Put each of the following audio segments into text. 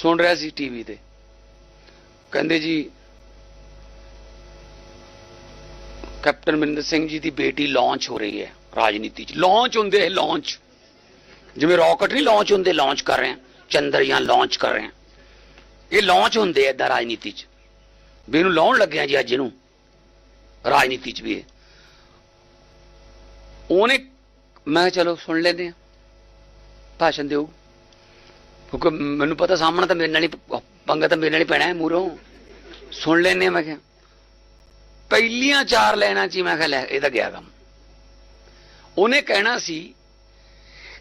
ਸੁਣ ਰਿਹਾ ਸੀ ਟੀਵੀ ਤੇ। ਕਹਿੰਦੇ ਜੀ, ਕੈਪਟਨ ਮਨਿੰਦਰ ਸਿੰਘ ਜੀ ਦੀ ਬੇਟੀ ਲਾਂਚ ਹੋ ਰਹੀ ਹੈ, ਰਾਜਨੀਤੀ 'ਚ। ਲਾਂਚ ਹੁੰਦੇ ਹੈ ਲਾਂਚ ਜਿਵੇਂ ਰਾਕਟ ਨਹੀਂ ਲਾਂਚ ਹੁੰਦੇ ਲਾਂਚ ਕਰ ਰਹੇ ਹਾਂ ਚੰਦਰਯਾਨ ਲਾਂਚ ਕਰ ਰਹੇ ਹਾਂ ਇਹ ਲਾਂਚ ਹੁੰਦੇ ਐ ਰਾਜਨੀਤੀ 'ਚ। ਵੀ ਇਹਨੂੰ ਲਾਉਣ ਲੱਗਿਆ ਜੀ ਅੱਜ ਇਹਨੂੰ, ਰਾਜਨੀਤੀ 'ਚ ਵੀ ਇਹ। ਉਹਨੇ, ਮੈਂ ਚਲੋ ਸੁਣ ਲੈਂਦੇ ਆ। ਭਾਸ਼ਣ ਦਿਓ। ਕਿਉਂਕਿ ਮੈਨੂੰ ਪਤਾ ਸਾਹਮਣਾ ਤਾਂ ਮੇਰੇ ਨਾਲ ਹੀ ਪੰਗਾ ਤਾਂ ਮੇਰੇ ਨਾਲ ਹੀ ਪੈਣਾ ਹੈ ਮੂਰੋਂ। ਸੁਣ ਲੈਂਦੇ ਮੈਂ ਕਿਹਾ, ਪਹਿਲੀਆਂ ਚਾਰ ਲੈਣਾ ਚ ਮੈਂ ਕਿਹਾ ਲੈ ਇਹ ਤਾਂ ਗਿਆ ਕੰਮ। ਉਹਨੇ ਕਹਿਣਾ ਸੀ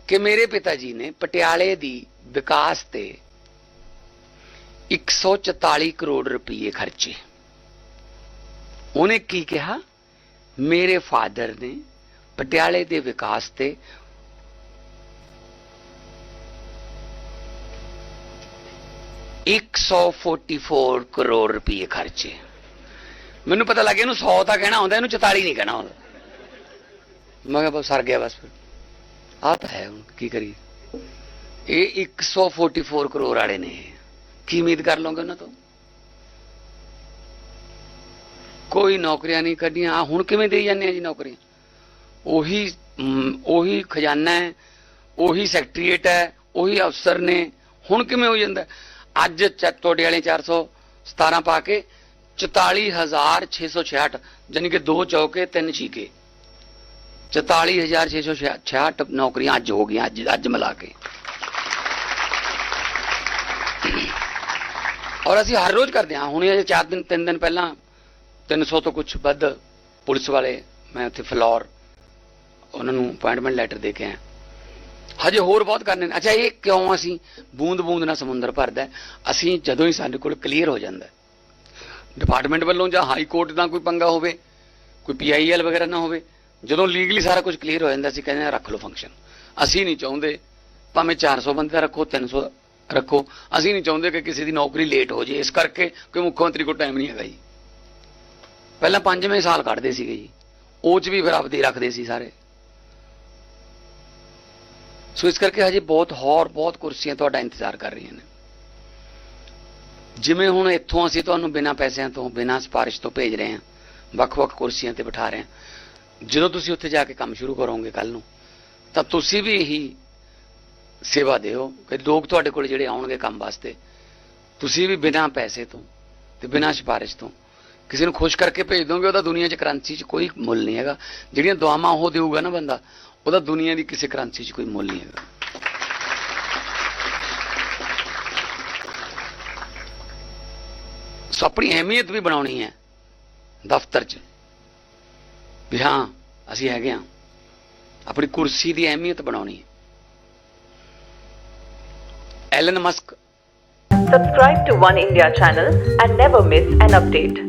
ਕਿ ਮੇਰੇ ਪਿਤਾ ਜੀ ਨੇ ਪਟਿਆਲੇ ਦੀ ਵਿਕਾਸ ਤੇ 144 ਕਰੋੜ ਰੁਪਏ ਖਰਚੇ। ਉਹਨੇ ਕੀ ਕਿਹਾ? ਮੇਰੇ ਫਾਦਰ ਨੇ ਪਟਿਆਲੇ ਦੇ ਵਿਕਾਸ ਤੇ ਇੱਕ ਸੌ 144 ਕਰੋੜ ਰੁਪਏ ਖਰਚੇ। ਮੈਨੂੰ ਪਤਾ ਲੱਗਿਆ ਇਹਨੂੰ 100 ਤਾਂ ਕਹਿਣਾ ਹੁੰਦਾ ਇਹਨੂੰ 44 ਨਹੀਂ ਕਹਿਣਾ ਹੁੰਦਾ ਮੈਂ ਕਿਹਾ ਬਸ ਸਰ ਗਿਆ ਬਸ ਆ ਤਾਂ ਹੈ ਹੁਣ, ਕੀ ਕਰੀਏ? ਇਹ 144 ਕਰੋੜ ਵਾਲੇ ਨੇ। ਕੀ ਉਮੀਦ ਕਰ ਲਓਗੇ ਉਹਨਾਂ ਤੋਂ? ਕੋਈ ਨੌਕਰੀਆਂ ਨਹੀਂ ਕੱਢੀਆਂ। ਆਹ ਹੁਣ ਕਿਵੇਂ ਦੇਈ ਜਾਂਦੇ ਆ ਜੀ ਨੌਕਰੀਆਂ? ਉਹੀ ਉਹੀ ਖਜ਼ਾਨਾ ਹੈ, ਉਹੀ ਸੈਕਟਰੀਏਟ ਹੈ, ਉਹੀ ਅਫਸਰ ਨੇ। ਹੁਣ ਕਿਵੇਂ ਹੋ ਜਾਂਦਾ? ਅੱਜ ਚ- ਤੁਹਾਡੇ ਵਾਲੇ 417 ਪਾ ਕੇ 44666 ਯਾਨੀ ਕਿ ਦੋ ਚੌਕੇ, ਤਿੰਨ ਛੀਕੇ। 44666 ਨੌਕਰੀਆਂ ਅੱਜ ਹੋ ਗਈਆਂ, ਅੱਜ ਅੱਜ ਮਿਲਾ ਕੇ। ਔਰ ਅਸੀਂ ਹਰ ਰੋਜ਼ ਕਰਦੇ ਹਾਂ, ਹੁਣ ਇਹ ਚਾਰ ਦਿਨ, ਤਿੰਨ ਦਿਨ ਪਹਿਲਾਂ 300 ਤੋਂ ਕੁਝ ਵੱਧ ਪੁਲਿਸ ਵਾਲੇ, ਮੈਂ ਉੱਥੇ ਫਲੋਰ, ਉਹਨਾਂ ਨੂੰ ਅਪਾਇੰਟਮੈਂਟ ਲੈਟਰ ਦੇ ਕੇ ਆਇਆ। ਹਜੇ ਹੋਰ ਬਹੁਤ ਕਰਨੇ ਨੇ। ਅੱਛਾ, ਇਹ ਕਿਉਂ ਅਸੀਂ ਬੂੰਦ ਬੂੰਦ ਨਾਲ ਸਮੁੰਦਰ ਭਰਦਾ ਅਸੀਂ ਜਦੋਂ ਹੀ ਸਾਡੇ ਕੋਲ ਕਲੀਅਰ ਹੋ ਜਾਂਦਾ ਡਿਪਾਰਟਮੈਂਟ ਵੱਲੋਂ ਜਾਂ ਹਾਈ ਕੋਰਟ ਦਾ ਕੋਈ ਪੰਗਾ ਹੋਵੇ, ਕੋਈ ਪੀਆਈਐਲ ਵਗੈਰਾ ਨਾ ਹੋਵੇ, ਜਦੋਂ ਲੀਗਲੀ ਸਾਰਾ ਕੁਝ ਕਲੀਅਰ ਹੋ ਜਾਂਦਾ, ਅਸੀਂ ਕਹਿੰਦੇ ਹਾਂ ਰੱਖ ਲਓ ਫੰਕਸ਼ਨ ਅਸੀਂ ਨਹੀਂ ਚਾਹੁੰਦੇ ਭਾਵੇਂ 400 ਬੰਦੇ ਦਾ ਰੱਖੋ 300 ਰੱਖੋ। ਅਸੀਂ ਨਹੀਂ ਚਾਹੁੰਦੇ ਕਿ ਕਿਸੇ ਦੀ ਨੌਕਰੀ ਲੇਟ ਹੋ ਜੇ। ਇਸ ਕਰਕੇ ਕਿ ਮੁੱਖ ਮੰਤਰੀ ਕੋਲ ਟਾਈਮ ਨਹੀਂ ਹੈਗਾ ਜੀ। ਪਹਿਲਾਂ ਪੰਜਵੇਂ ਸਾਲ ਕੱਢਦੇ ਸੀਗੇ ਜੀ। ਉਹ ਚ ਵੀ ਫਿਰ ਆਪਦੇ ਰੱਖਦੇ ਸੀ ਸਾਰੇ। ਸੋ ਇਸ ਕਰਕੇ ਹਜੇ ਬਹੁਤ ਹੋਰ, ਬਹੁਤ ਕੁਰਸੀਆਂ ਤੁਹਾਡਾ ਇੰਤਜ਼ਾਰ ਕਰ ਰਹੀਆਂ ਨੇ। ਜਿਵੇਂ ਹੁਣ ਇੱਥੋਂ ਅਸੀਂ ਤੁਹਾਨੂੰ ਬਿਨਾਂ ਪੈਸਿਆਂ ਤੋਂ, ਬਿਨਾਂ ਸਿਫਾਰਿਸ਼ ਤੋਂ ਭੇਜ ਰਹੇ ਹਾਂ, ਵੱਖ-ਵੱਖ ਕੁਰਸੀਆਂ ਤੇ ਬਿਠਾ ਰਹੇ ਹਾਂ। ਜਦੋਂ ਤੁਸੀਂ ਉੱਥੇ ਜਾ ਕੇ ਕੰਮ ਸ਼ੁਰੂ ਕਰੋਗੇ ਕੱਲ ਨੂੰ, ਤਾਂ ਤੁਸੀਂ ਵੀ ਇਹੀ ਸੇਵਾ ਦਿਓ ਕਿ ਲੋਕ ਤੁਹਾਡੇ ਕੋਲ ਜਿਹੜੇ ਆਉਣਗੇ ਕੰਮ ਵਾਸਤੇ, ਤੁਸੀਂ ਵੀ ਬਿਨਾਂ ਪੈਸੇ ਤੋਂ ਤੇ ਬਿਨਾਂ ਸਿਫਾਰਿਸ਼ ਤੋਂ ਕਿਸੇ ਨੂੰ ਖੁਸ਼ ਕਰਕੇ ਭੇਜ ਦੋਗੇ, ਉਹਦਾ ਦੁਨੀਆ 'ਚ ਕਰੰਸੀ 'ਚ ਕੋਈ ਮੁੱਲ ਨਹੀਂ ਹੈਗਾ। ਜਿਹੜੀਆਂ ਦੁਆਵਾਂ ਉਹ ਦੇਊਗਾ ਨਾ ਬੰਦਾ, ਉਹਦਾ ਦੁਨੀਆ ਦੀ ਕਿਸੇ ਕਰੰਸੀ 'ਚ ਕੋਈ ਮੁੱਲ ਨਹੀਂ ਹੈਗਾ। ਸੋ ਆਪਣੀ ਅਹਿਮੀਅਤ ਵੀ ਬਣਾਉਣੀ ਹੈ ਦਫ਼ਤਰ 'ਚ। ਵੀ ਹਾਂ, ਅਸੀਂ ਹੈਗੇ ਹਾਂ। ਆਪਣੀ ਕੁਰਸੀ ਦੀ ਅਹਿਮੀਅਤ ਬਣਾਉਣੀ ਹੈ। Elon Musk. Subscribe to One India channel and never miss an update.